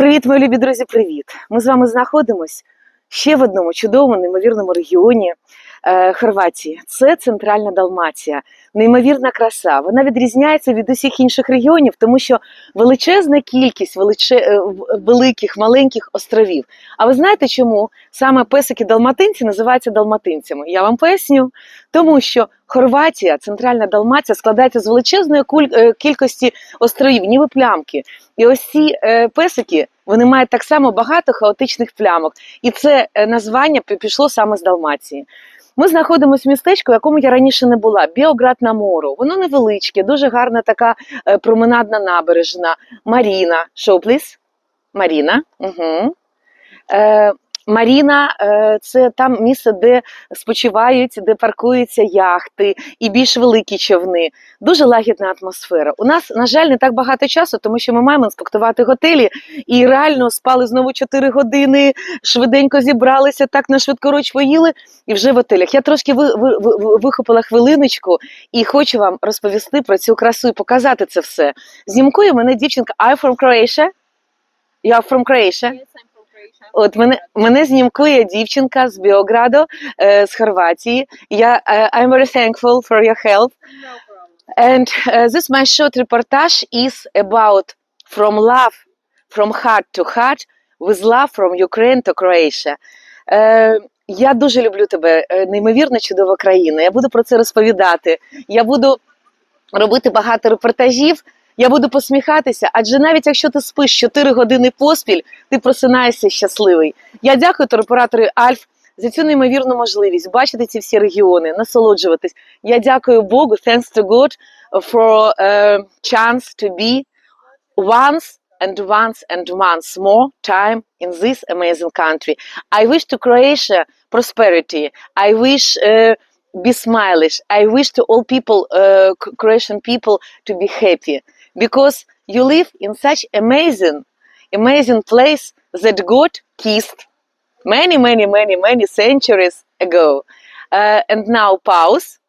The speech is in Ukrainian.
Привіт, мої любі друзі, привіт! Ми з вами знаходимось ще в одному чудовому, неймовірному регіоні е, Хорватії. Це Центральна Далмація. Неймовірна краса. Вона відрізняється від усіх інших регіонів, тому що величезна кількість величе, е, великих, маленьких островів. А ви знаєте, чому саме песики далматинці називаються далматинцями? Я вам поясню. Тому що Хорватія, Центральна Далмація складається з величезної е, кількості островів, ніби плямки. І ось ці е, песики вони мають так само багато хаотичних плямок. І це е, названня пішло саме з Далмації. Ми знаходимося в містечку, в якому я раніше не була. Біоград на мору. Воно невеличке, дуже гарна така променадна набережна. Маріна. Please. Маріна. Угу. Маріна е, це там місце, де спочивають, де паркуються яхти і більш великі човни. Дуже лагідна атмосфера. У нас, на жаль, не так багато часу, тому що ми маємо інспектувати готелі і реально спали знову 4 години, швиденько зібралися, так на швидкоруч поїли і вже в готелях. Я трошки ви, ви, ви, вихопила хвилиночку і хочу вам розповісти про цю красу і показати це все. Знімкує мене дівчинка I'm from Croatia. You are from Croatia. Yes, I'm. От мене, мене знімкує дівчинка з Біограду, е, з Хорватії. Я е, I'm very thankful for your help. And uh, this my short reportage is about from love, from heart to heart, with love from Ukraine to Croatia. Е, я дуже люблю тебе, е, неймовірно чудова країна. Я буду про це розповідати. Я буду робити багато репортажів. Я буду посміхатися, адже навіть якщо ти спиш 4 години поспіль, ти просинаєшся щасливий. Я дякую туроператору Альф за цю неймовірну можливість бачити ці всі регіони, насолоджуватись. Я дякую Богу, thanks to God for a chance to be once and once and once more time in this amazing country. I wish to Croatia prosperity. I wish uh, be smileish. I wish to all people, uh, Croatian people, to be happy because you live in such amazing, amazing place that God kissed many, many, many, many centuries ago. Uh, and now pause.